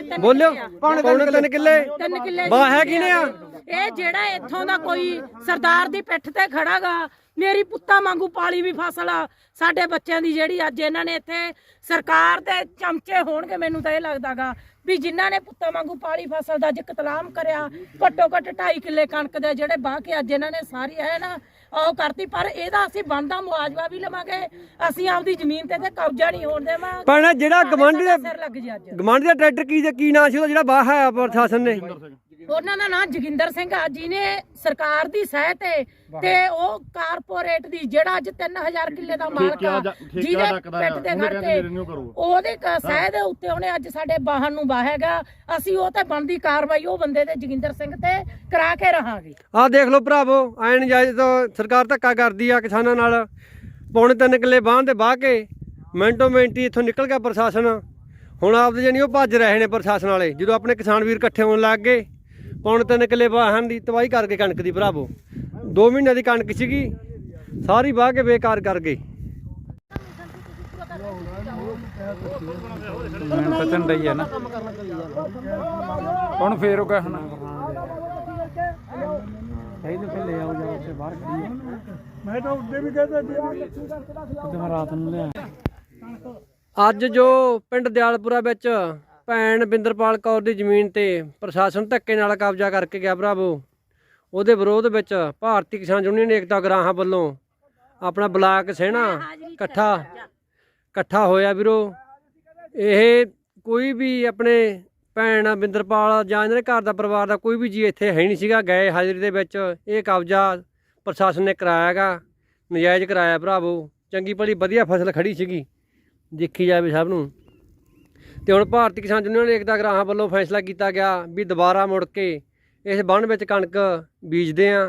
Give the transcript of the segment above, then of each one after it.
ਤਿੰਨ ਬੋਲਿਓ। ਪੌਣੇ ਤਿੰਨ ਕਿੱਲੇ? ਤਿੰਨ ਕਿੱਲੇ ਬਾ ਹੈ ਕਿਨੇ ਆ? ਇਹ ਜਿਹੜਾ ਇੱਥੋਂ ਦਾ ਕੋਈ ਸਰਦਾਰ ਦੀ ਪਿੱਠ ਤੇ ਖੜਾਗਾ ਮੇਰੀ ਪੁੱਤਾਂ ਵਾਂਗੂ ਪਾਲੀ ਵੀ ਫਸਲ ਆ। ਸਾਡੇ ਬੱਚਿਆਂ ਦੀ ਜਿਹੜੀ ਅੱਜ ਇਹਨਾਂ ਨੇ ਇੱਥੇ ਸਰਕਾਰ ਦੇ ਚਮਚੇ ਹੋਣਗੇ ਮੈਨੂੰ ਤਾਂ ਇਹ ਲੱਗਦਾਗਾ ਵੀ ਜਿਨ੍ਹਾਂ ਨੇ ਪੁੱਤਾਂ ਵਾਂਗੂ ਪਾਲੀ ਫਸਲ ਦਾ ਅੱਜ ਕਤਲਾਮ ਕਰਿਆ ਘੱਟੋ ਘੱਟ 2.5 ਕਿੱਲੇ ਕਣਕ ਦੇ ਜਿਹੜੇ ਬਾਹ ਕੇ ਅੱਜ ਇਹਨਾਂ ਨੇ ਸਾਰੀ ਹੈ ਨਾ ਉਹ ਕਰਤੀ। ਪਰ ਇਹਦਾ ਅਸੀਂ ਬਣਦਾ ਮੁਆਵਜ਼ਾ ਵੀ ਲਵਾਂਗੇ। ਅਸੀਂ ਆਪਦੀ ਜ਼ਮੀਨ ਤੇ ਤੇ ਕਬਜ਼ਾ ਨਹੀਂ ਹੋਣ ਦੇਵਾਂਗੇ। ਪਰ ਜਿਹੜਾ ਗਵਾਂਢੀ ਦੇ ਸਿਰ ਲੱਗ ਜੀ ਅੱਜ। ਗਵਾਂਢੀ ਦਾ ਟਰੈਕਟਰ ਕੀ ਕੀ ਨਾਂ ਸੀ ਉਹਦਾ ਜਿਹੜਾ ਬਾਹ ਹੈ ਪ੍ਰਸ਼ਾਸਨ ਨੇ? ਉਹਨਾਂ ਦਾ ਨਾਮ ਜੋਗਿੰਦਰ ਸਿੰਘ ਆ ਜਿਹਨੇ ਸਰਕਾਰ ਦੀ ਸਹਾਇ ਤੇ ਤੇ ਉਹ ਕਾਰਪੋਰੇਟ ਦੀ ਜਿਹੜਾ ਅੱਜ 3000 ਕਿੱਲੇ ਦਾ ਮਾਲਕ ਆ ਜਿਹਦੇ ਪਿੱਠ ਤੇ ਖੜ ਕੇ ਉਹਦੇ ਦੇ ਉੱਤੇ ਉਹਨੇ ਅੱਜ ਸਾਡੇ ਬਾਹਨ ਨੂੰ ਬਾਹੇਗਾ ਅਸੀਂ ਉਹ ਤੇ ਬਣਦੀ ਕਾਰਵਾਈ ਉਹ ਬੰਦੇ ਤੇ ਜੋਗਿੰਦਰ ਸਿੰਘ ਤੇ ਕਰਾ ਕੇ ਰਹਾਂਗੇ। ਆਹ ਦੇਖ ਲਓ ਭਰਾਵੋ ਐਨ ਜਾਇਜ਼ ਤੋਂ ਸਰਕਾਰ ਧੱਕਾ ਕਰਦੀ ਆ ਕਿਸਾਨਾਂ ਨਾਲ। ਪੌਣੇ ਤਿੰਨ ਕਿੱਲੇ ਬਾਂਹ ਦੇ ਬਾਹ ਕੇ ਮਿੰਟੋ ਮਿੰਟੀ ਇੱਥੋਂ ਨਿਕਲ ਗਿਆ ਪ੍ਰਸ਼ਾਸਨ। ਹੁਣ ਆਪਦੇ ਜਾਨੀ ਉਹ ਭੱਜ ਰਹੇ ਨੇ ਪ੍ਰਸ਼ਾਸਨ ਵਾਲੇ ਜਦੋਂ ਆਪਣੇ ਕਿਸਾਨ ਵੀਰ ਇਕੱਠੇ ਹੋਣ ਲੱਗ ਗਏ। ਪੌਣੇ ਤਿੰਨ ਕਿੱਲੇ ਬਾਹਾਂ ਦੀ ਤਬਾਹੀ ਕਰਕੇ ਕਣਕ ਦੀ ਭਰਾਵੋ। 2 ਮਹੀਨਿਆਂ ਦੀ ਕਣਕ ਸੀਗੀ ਸਾਰੀ ਬਾਹ ਕੇ ਬੇਕਾਰ ਕਰ ਗਏ। ਮੈਂ ਤਾਂ ਝੰਡਾ ਹੀ ਹੈ ਨਾ। ਹੁਣ ਫੇਰ ਉਹ ਕਹਿਣਾ ਇਹਦੇ ਤੇ ਲੈ ਆਓ ਜਾ ਉੱਥੇ ਬਾਹਰ ਖੜੀ ਮੈਂ ਤਾਂ ਉੱਤੇ ਵੀ ਕਹਿੰਦਾ ਜੀ ਮੈਂ ਰਾਤ ਨੂੰ ਲਿਆ ਅੱਜ ਜੋ ਪਿੰਡ ਦਿਆਲਪੁਰਾ ਵਿੱਚ ਭੈਣ ਬਿੰਦਰਪਾਲ ਕੌਰ ਦੀ ਜ਼ਮੀਨ ਤੇ ਪ੍ਰਸ਼ਾਸਨ ਧੱਕੇ ਨਾਲ ਕਬਜ਼ਾ ਕਰਕੇ ਗਿਆ ਭਰਾਵੋ। ਉਹਦੇ ਵਿਰੋਧ ਵਿੱਚ ਭਾਰਤੀ ਕਿਸਾਨ ਯੂਨੀਅਨ ਏਕਤਾ ਗਰਾਹਾਂ ਵੱਲੋਂ ਆਪਣਾ ਬਲਾਕ ਸਹਿਣਾ ਇਕੱਠਾ ਇਕੱਠਾ ਹੋਇਆ ਵੀਰੋ। ਇਹ ਕੋਈ ਵੀ ਆਪਣੇ ਭੈਣ ਬਿੰਦਰਪਾਲ ਜਾਂ ਇਹਨਾਂ ਦੇ ਘਰ ਦਾ ਪਰਿਵਾਰ ਦਾ ਕੋਈ ਵੀ ਜੀ ਇੱਥੇ ਹੈ ਨਹੀਂ ਸੀਗਾ। ਗਏ ਹਾਜ਼ਰੀ ਦੇ ਵਿੱਚ ਇਹ ਕਬਜ਼ਾ ਪ੍ਰਸ਼ਾਸਨ ਨੇ ਕਰਾਇਆਗਾ ਨਜਾਇਜ਼ ਕਰਾਇਆ ਭਰਾਵੋ। ਚੰਗੀ ਭਲੀ ਵਧੀਆ ਫਸਲ ਖੜੀ ਸੀਗੀ। ਦੇਖੀ ਜਾਵੇ ਸਭ ਨੂੰ। ਤੇ ਹੁਣ ਭਾਰਤੀ ਕਿਸਾਨ ਯੂਨੀਅਨ ਏਕਤਾ ਗ੍ਰਾਹਾਂ ਵੱਲੋਂ ਫੈਸਲਾ ਕੀਤਾ ਗਿਆ ਵੀ ਦੁਬਾਰਾ ਮੁੜ ਕੇ ਇਸ ਬੰਨ ਵਿੱਚ ਕਣਕ ਬੀਜਦੇ ਆ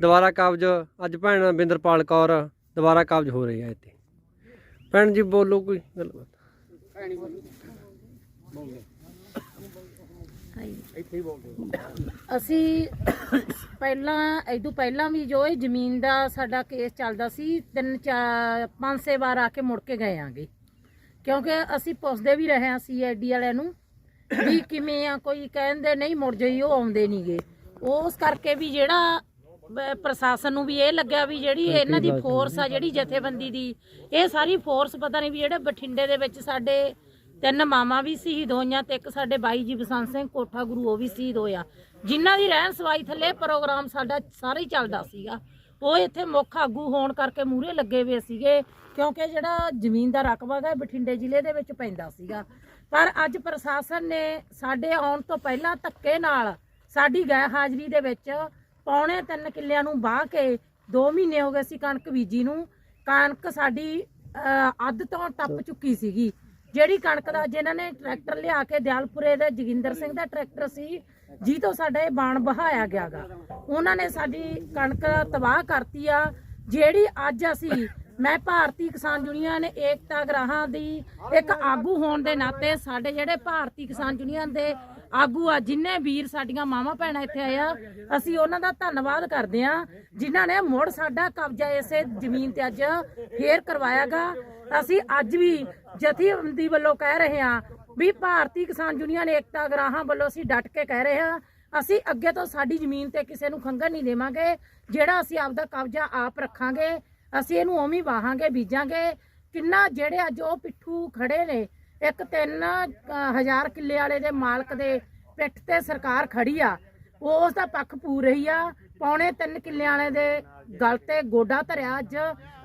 ਦੁਬਾਰਾ ਕਾਬਜ਼, ਅੱਜ ਭੈਣ ਬਿੰਦਰਪਾਲ ਕੌਰ, ਦੁਬਾਰਾ ਕਾਬਜ਼ ਹੋ ਰਹੀ ਹੈ ਇੱਥੇ। ਭੈਣ ਜੀ, ਬੋਲੋ ਕੋਈ ਗੱਲਬਾਤ। ਅਸੀਂ ਪਹਿਲਾਂ ਇਦੋਂ ਪਹਿਲਾਂ ਵੀ ਜੋ ਇਹ ਜ਼ਮੀਨ ਦਾ ਸਾਡਾ ਕੇਸ ਚੱਲਦਾ ਸੀ, ਤਿੰਨ, ਚਾਰ, ਪੰਜ, ਛੇ ਵਾਰ ਆ ਕੇ ਮੁੜ ਕੇ ਗਏ ਆਂਗੇ। ਕਿਉਂਕਿ ਅਸੀਂ ਪੁੱਛਦੇ ਵੀ ਰਹੇ ਹਾਂ ਸੀਆਈਡੀ ਵਾਲਿਆਂ ਨੂੰ ਵੀ ਕਿਵੇਂ ਆ ਕੋਈ ਕਹਿੰਦੇ ਨਹੀਂ ਮੁੜ ਜਾਈ ਉਹ ਆਉਂਦੇ ਨਹੀਂਗੇ ਉਸ ਕਰਕੇ ਵੀ ਜਿਹੜਾ ਪ੍ਰਸ਼ਾਸਨ ਨੂੰ ਵੀ ਇਹ ਲੱਗਿਆ ਵੀ ਜਿਹੜੀ ਇਹਨਾਂ ਦੀ ਫੋਰਸ ਆ ਜਿਹੜੀ ਜਥੇਬੰਦੀ ਦੀ ਇਹ ਸਾਰੀ ਫੋਰਸ ਪਤਾ ਨਹੀਂ ਵੀ ਜਿਹੜੇ ਬਠਿੰਡੇ ਦੇ ਵਿੱਚ ਸਾਡੇ ਤਿੰਨ ਮਾਮਾ ਵੀ ਸ਼ਹੀਦ ਹੋਈਆਂ ਤੇ ਇੱਕ ਸਾਡੇ ਬਾਈ ਜੀ ਬਸੰਤ ਸਿੰਘ ਕੋਠਾ ਗੁਰੂ ਉਹ ਵੀ ਸ਼ਹੀਦ ਹੋਇਆ। ਜਿਨ੍ਹਾਂ ਦੀ ਰਹਿਣ ਸਵਾਈ ਥੱਲੇ ਪ੍ਰੋਗਰਾਮ ਸਾਡਾ ਸਾਰਾ ਚੱਲਦਾ ਸੀਗਾ। ਉਹ ਇੱਥੇ ਮੁੱਖ ਆਗੂ ਹੋਣ ਕਰਕੇ ਮੂਹਰੇ ਲੱਗੇ ਹੋਏ ਸੀਗੇ, ਕਿਉਂਕਿ ਜਿਹੜਾ ਜ਼ਮੀਨ ਦਾ ਰਕਬਾ ਹੈ ਬਠਿੰਡੇ ਜ਼ਿਲ੍ਹੇ ਦੇ ਵਿੱਚ ਪੈਂਦਾ ਸੀਗਾ। ਪਰ ਅੱਜ ਪ੍ਰਸ਼ਾਸਨ ਨੇ ਸਾਡੇ ਆਉਣ ਤੋਂ ਪਹਿਲਾਂ ਧੱਕੇ ਨਾਲ ਸਾਡੀ ਗੈਰ ਹਾਜ਼ਰੀ ਦੇ ਵਿੱਚ ਪੌਣੇ 3 ਕਿੱਲਿਆਂ ਨੂੰ ਬਾਹ ਕੇ 2 ਮਹੀਨੇ ਹੋ ਗਏ ਸੀ ਕਣਕ ਬੀਜੀ ਨੂੰ। ਕਣਕ ਸਾਡੀ ਅੱਧ ਤੋਂ ਟੱਪ ਚੁੱਕੀ ਸੀਗੀ। ਜਿਹੜੀ ਕਣਕ ਦਾ ਜਿਨ੍ਹਾਂ ਨੇ ਟਰੈਕਟਰ ਲਿਆ ਕੇ ਦਿਆਲਪੁਰੇ ਦੇ ਜੋਗਿੰਦਰ ਸਿੰਘ ਦਾ ਟਰੈਕਟਰ ਸੀ ਜੀ ਤੋਂ ਸਾਡਾ ਇਹ ਬਾਣ ਬਹਾਇਆ ਗਿਆਗਾ। ਉਹਨਾਂ ਨੇ ਸਾਡੀ ਕਣਕ ਤਬਾਹ ਕਰਤੀ ਆ, ਜਿਹੜੀ ਅੱਜ ਅਸੀਂ ਮੈਂ ਭਾਰਤੀ ਕਿਸਾਨ ਯੂਨੀਅਨ ਏਕਤਾ ਗ੍ਰਾਹਾਂ ਦੀ ਇੱਕ ਆਗੂ ਹੋਣ ਦੇ ਨਾਤੇ ਸਾਡੇ ਜਿਹੜੇ ਭਾਰਤੀ ਕਿਸਾਨ ਯੂਨੀਅਨ ਦੇ ਆਗੂ ਆ, ਜਿੰਨੇ ਵੀਰ ਸਾਡੀਆਂ ਮਾਵਾਂ ਭੈਣਾਂ ਇੱਥੇ ਆਇਆ ਅਸੀਂ ਉਹਨਾਂ ਦਾ ਧੰਨਵਾਦ ਕਰਦੇ ਆ ਜਿਨ੍ਹਾਂ ਨੇ ਮੁੜ ਸਾਡਾ ਕਬਜ਼ਾ ਇਸੇ ਜ਼ਮੀਨ ਤੇ ਅੱਜ ਫੇਰ ਕਰਵਾਇਆਗਾ। ਅਸੀਂ ਅੱਜ ਵੀ ਜਥੇਬੰਦੀ ਵੱਲੋਂ ਕਹਿ ਰਹੇ ਹਾਂ ਵੀ ਭਾਰਤੀ ਕਿਸਾਨ ਯੂਨੀਅਨ ਏਕਤਾ ਗ੍ਰਾਹਾਂ ਵੱਲੋਂ ਅਸੀਂ ਡਟ ਕੇ ਕਹਿ ਰਹੇ ਹਾਂ, ਅਸੀਂ ਅੱਗੇ ਤੋਂ ਸਾਡੀ ਜ਼ਮੀਨ ਤੇ ਕਿਸੇ ਨੂੰ ਖੰਗਰ ਨਹੀਂ ਦੇਵਾਂਗੇ, ਜਿਹੜਾ ਅਸੀਂ ਆਪਦਾ ਕਬਜ਼ਾ ਆਪ ਰੱਖਾਂਗੇ। ਅਸੀਂ ਇਹਨੂੰ ਉਵੇਂ ਵਾਹਾਂਗੇ, ਬੀਜਾਂਗੇ। ਕਿੰਨਾ ਜਿਹੜੇ ਅੱਜ ਉਹ ਪਿੱਠੂ ਖੜੇ ਨੇ, ਇੱਕ 3000 ਕਿੱਲੇ ਵਾਲੇ ਦੇ ਮਾਲਕ ਦੇ ਪਿੱਠ ਤੇ ਸਰਕਾਰ ਖੜੀ ਆ। ਉਸ ਦਾ ਪੱਖ ਪੂਰ ਰਹੀ ਆ। ਪੌਣੇ 3 ਕਿੱਲੇ ਵਾਲੇ ਦੇ ਗਲ ਤੇ ਗੋਡਾ ਧਰਿਆ, ਅੱਜ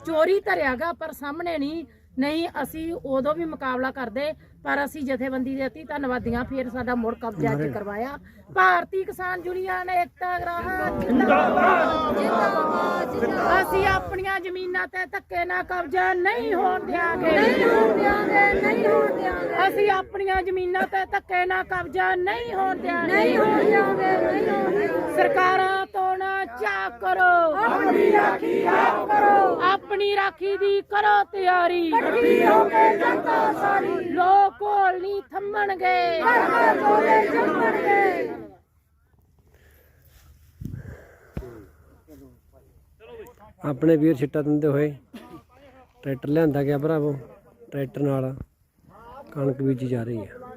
ਚੋਰੀ ਧਰਿਆਗਾ, ਪਰ ਸਾਹਮਣੇ ਨਹੀਂ। ਨਹੀਂ ਅਸੀਂ ਉਦੋਂ ਵੀ ਮੁਕਾਬਲਾ ਕਰਦੇ ਪਰ ਅਸੀਂ ਜਥੇਬੰਦੀ ਦੇ ਅਤੀ ਧੰਨਵਾਦੀਆਂ ਫਿਰ ਸਾਡਾ ਮੁੜ ਕਬਜ਼ਾ ਅੱਜ ਕਰਵਾਇਆ। ਭਾਰਤੀ ਕਿਸਾਨ ਯੂਨੀਅਨ ਏਕਤਾ ਗਰਾਹਾਂ। ਜਿੰਦਾਬਾਦ ਜਿੰਦਾਬਾਦ। ਅਸੀਂ ਆਪਣੀਆਂ ਜ਼ਮੀਨਾਂ ਤੇ ਧੱਕੇ ਨਾਲ ਕਬਜ਼ਾ ਨਹੀਂ ਹੋਣ ਦਿਆਂਗੇ। ਨਹੀਂ ਹੋਣ ਦਿਆਂਗੇ ਨਹੀਂ ਹੋਣ ਦਿਆਂਗੇ। ਅਸੀਂ ਆਪਣੀਆਂ ਜ਼ਮੀਨਾਂ ਤੇ ਧੱਕੇ ਨਾਲ ਕਬਜ਼ਾ ਨਹੀਂ ਹੋਣ ਦਿਆਂਗੇ। ਨਹੀਂ ਹੋਣ ਦਿਆਂਗੇ ਨਹੀਂ ਹੋਣ ਦਿਆਂਗੇ। ਸਰਕਾਰਾਂ ਚਾਹ ਕਰੋ। ਆਪਣੀ ਰਾਖੀ ਆਪ ਕਰੋ। ਆਪਣੀ ਰਾਖੀ ਦੀ ਕਰੋ ਤਿਆਰੀ। ਇਕੱਠੀ ਹੋ ਕੇ ਜਨਤਾ ਸਾਰੀ। ਲੋਕ ਕੋਲ ਨਹੀਂ ਥੰਮਣਗੇ। ਹਰ ਹਰ ਬੋਲੇ ਜੰਮਣਗੇ। ਆਪਣੇ ਵੀਰ ਛਿੱਟਾ ਦਿੰਦੇ ਹੋਏ ਟਰੈਕਟਰ ਲਿਆਂਦਾ ਗਿਆ ਭਰਾਵੋ ਟਰੈਕਟਰ ਨਾਲ ਕਣਕ ਬੀਜੀ ਜਾ ਰਹੀ ਹੈ।